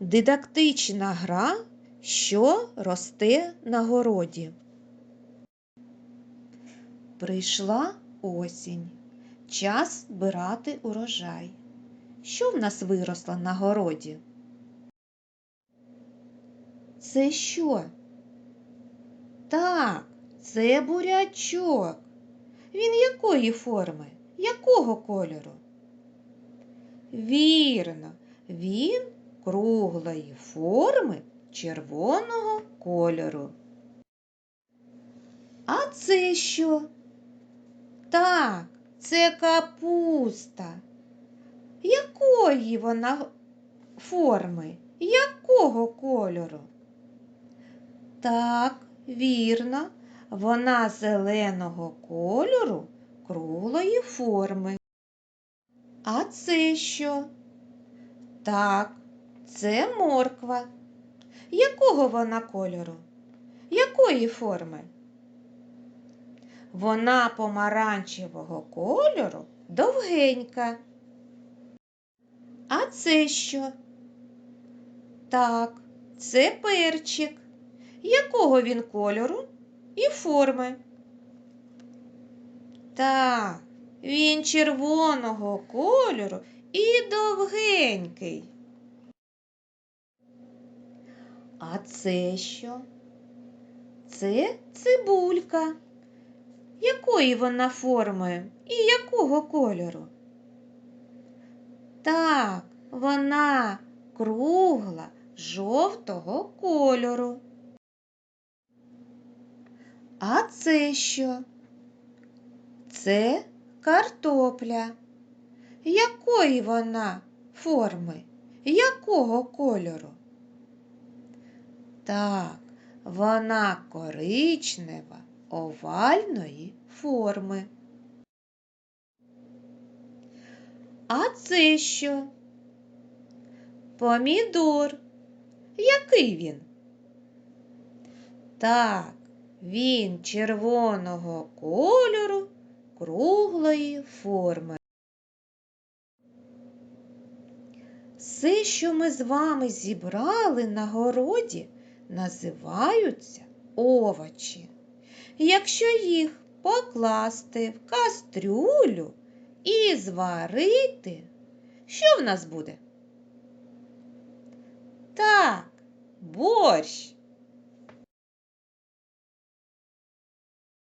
Дидактична гра, що росте на городі. Прийшла осінь. Час збирати урожай. Що в нас виросло на городі? Це що? Так, це бурячок. Він якої форми? Якого кольору? Вірно, він круглої форми червоного кольору. А це що? Так, це капуста. Якої вона форми? Якого кольору? Так, вірно, вона зеленого кольору круглої форми. А це що? Так, це морква. Якого вона кольору? Якої форми? Вона помаранчевого кольору довгенька. А це що? Так, це перчик. Якого він кольору і форми? Так, він червоного кольору і довгенький. А це що? Це цибулька. Якої вона форми і якого кольору? Так, вона кругла жовтого кольору. А це що? Це картопля. Якої вона форми? Якого кольору? Так, вона коричнева овальної форми. А це що? Помідор. Який він? Так, він червоного кольору круглої форми. Все, що ми з вами зібрали на городі, називаються овочі. Якщо їх покласти в кастрюлю і зварити, що в нас буде? Так, борщ.